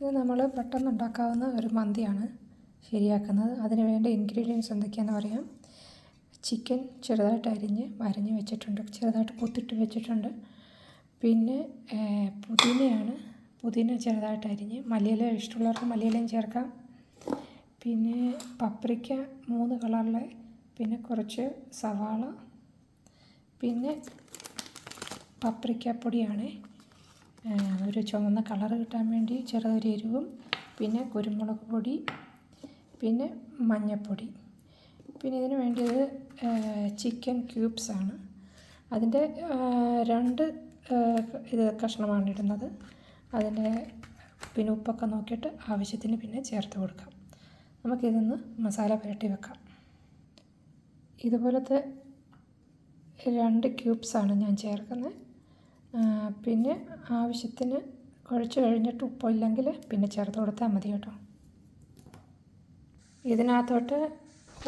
ഇത് നമ്മൾ പെട്ടെന്ന് ഉണ്ടാക്കാവുന്ന ഒരു മന്തിയാണ് ശരിയാക്കുന്നത്. അതിന് വേണ്ട ഇൻഗ്രീഡിയൻസ് എന്തൊക്കെയാണെന്ന് പറയാം. ചിക്കൻ ചെറുതായിട്ട് അരിഞ്ഞ് അരിഞ്ഞ് വെച്ചിട്ടുണ്ട്. ചെറുതായിട്ട് കൊത്തിട്ട് വെച്ചിട്ടുണ്ട്. പിന്നെ പുതിനയാണ്. പുതിന ചെറുതായിട്ട് അരിഞ്ഞ് മല്ലിയില ഇഷ്ടമുള്ളവർക്ക് മല്ലിയിലയും ചേർക്കാം. പിന്നെ പപ്രിക്ക മൂന്ന് കളറിലെ പിന്നെ കുറച്ച് സവാള പിന്നെ പപ്രിക്കപ്പൊടിയാണ്. ഒരു ചുവന്ന കളർ കിട്ടാൻ വേണ്ടി ചെറിയൊരു എരിവും പിന്നെ കുരുമുളക് പൊടി പിന്നെ മഞ്ഞൾപ്പൊടി പിന്നെ ഇതിന് വേണ്ടിയത് ചിക്കൻ ക്യൂബ്സാണ് അതിന്റെ രണ്ട് ഇത് കഷ്ണമാണ് ഇടുന്നത്. അതിന്റെ പിന്നെ ഉപ്പൊക്കെ നോക്കിയിട്ട് ആവശ്യത്തിന് പിന്നെ ചേർത്ത് കൊടുക്കാം. നമുക്കിതൊന്ന് മസാല പുരട്ടി വെക്കാം. ഇതുപോലത്തെ രണ്ട് ക്യൂബ്സാണ് ഞാൻ ചേർക്കുന്നത്. പിന്നെ ആവശ്യത്തിന് കുഴച്ച് കഴിഞ്ഞിട്ട് ഉപ്പില്ലെങ്കിൽ പിന്നെ ചേർത്ത് കൊടുത്താൽ മതി കേട്ടോ. ഇതിനകത്തോട്ട്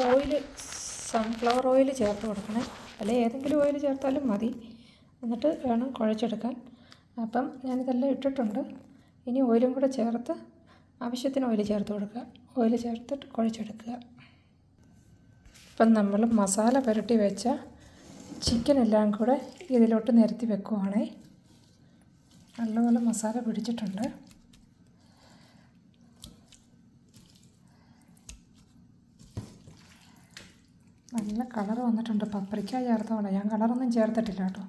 ഓയിൽ സൺഫ്ലവർ ഓയിൽ ചേർത്ത് കൊടുക്കണേ. അല്ലെ ഏതെങ്കിലും ഓയിൽ ചേർത്താലും മതി. എന്നിട്ട് വേണം കുഴച്ചെടുക്കാൻ. അപ്പം ഞാനിതെല്ലാം ഇട്ടിട്ടുണ്ട്. ഇനി ഓയിലും കൂടെ ചേർത്ത് ആവശ്യത്തിന് ഓയിൽ ചേർത്ത് കൊടുക്കുക. ഓയിൽ ചേർത്തിട്ട് കുഴച്ചെടുക്കുക. ഇപ്പം നമ്മൾ മസാല പുരട്ടി വെച്ച ചിക്കൻ എല്ലാം കൂടെ ഇതിലോട്ട് നിരത്തി വെക്കുവാണേ. നല്ലപോലെ മസാല പിടിച്ചിട്ടുണ്ട്. നല്ല കളർ വന്നിട്ടുണ്ട്. പപ്രിക്ക ചേർത്തോളാം ഞാൻ കളറൊന്നും ചേർത്തിട്ടില്ല കേട്ടോ.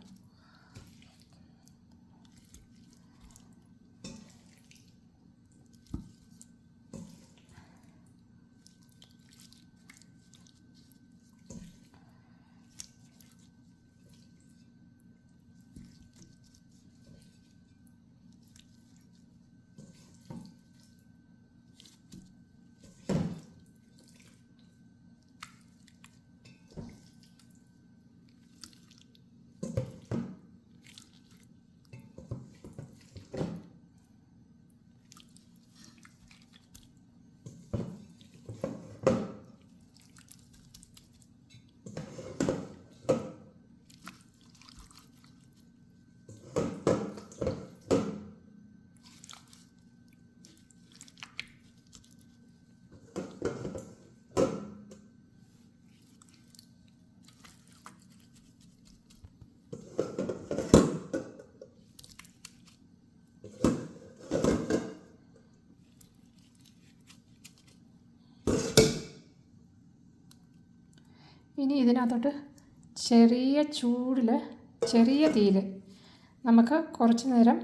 ഇനി ഇതിനകത്തോട്ട് ചെറിയ ചൂടിൽ ചെറിയ തീയിൽ നമുക്ക് കുറച്ച് നേരം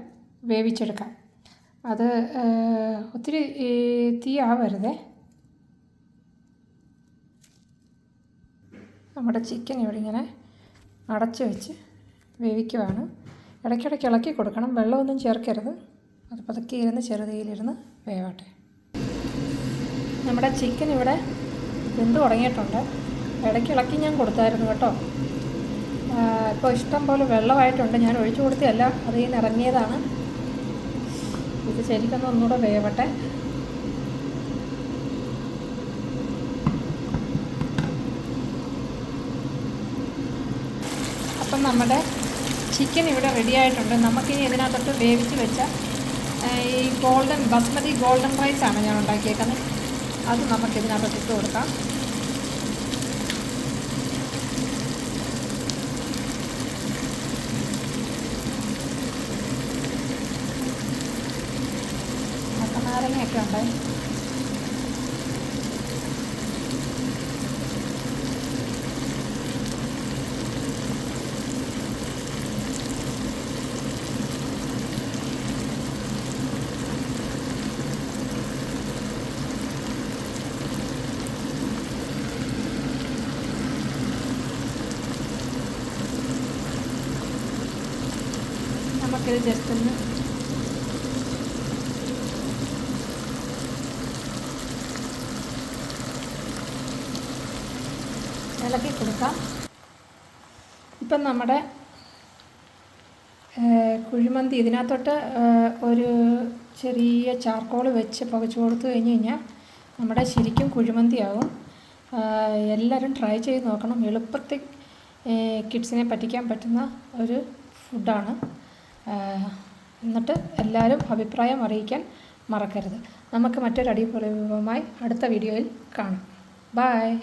വേവിച്ചെടുക്കാം. അത് ഒത്തിരി തീ ആവരുതേ. നമ്മുടെ ചിക്കൻ ഇവിടെ ഇങ്ങനെ അടച്ച് വെച്ച് വേവിക്കുവാണ്. ഇടയ്ക്കിടയ്ക്ക് ഇളക്കി കൊടുക്കണം. വെള്ളമൊന്നും ചേർക്കരുത്. അത് പതുക്കെ ഇരുന്ന് ചെറുതീയിലിരുന്ന് വേവട്ടെ. നമ്മുടെ ചിക്കൻ ഇവിടെ വെന്ത് തുടങ്ങിയിട്ടുണ്ട്. ഇടയ്ക്ക് ഇളക്കി ഞാൻ കൊടുത്തായിരുന്നു കേട്ടോ. ഇപ്പോൾ ഇഷ്ടം പോലെ വെള്ളമായിട്ടുണ്ട്. ഞാൻ ഒഴിച്ചു കൊടുത്തതല്ല അതിൽ നിന്ന് ഇറങ്ങിയതാണ്. ഇത് ശരിക്കൊന്ന് ഒന്നുകൂടെ വേവട്ടെ. അപ്പം നമ്മുടെ ചിക്കൻ ഇവിടെ റെഡി ആയിട്ടുണ്ട്. നമുക്കിനി ഇതിനകത്തോട്ട് വേവിച്ച് വെച്ച ഈ ഗോൾഡൻ ബസ്മതി ഗോൾഡൻ റൈസാണ് ഞാൻ ഉണ്ടാക്കിയേക്കുന്നത്. അത് നമുക്കിതിനകത്തോട്ട് ഇട്ട് കൊടുക്കാം. നാരങ്ങയൊക്കെ ഉണ്ട് നമുക്കിത് ജസ്റ്റ് ഒന്ന് ഇളക്കി കൊടുക്കാം ഇപ്പം നമ്മുടെ കുഴിമന്തി ഇതിനകത്തോട്ട് ഒരു ചെറിയ ചാർക്കോൾ വെച്ച് പുകച്ച് കൊടുത്തു കഴിഞ്ഞ് കഴിഞ്ഞാൽ നമ്മുടെ ശരിക്കും കുഴിമന്തിയാവും. എല്ലാവരും ട്രൈ ചെയ്ത് നോക്കണം. എളുപ്പത്തിൽ കിഡ്സിനെ പറ്റിക്കാൻ പറ്റുന്ന ഒരു ഫുഡാണ്. എന്നിട്ട് എല്ലാവരും അഭിപ്രായം അറിയിക്കാൻ മറക്കരുത്. നമുക്ക് മറ്റൊരു അടിപൊളി വിഭവമായി അടുത്ത വീഡിയോയിൽ കാണാം. ബായ്.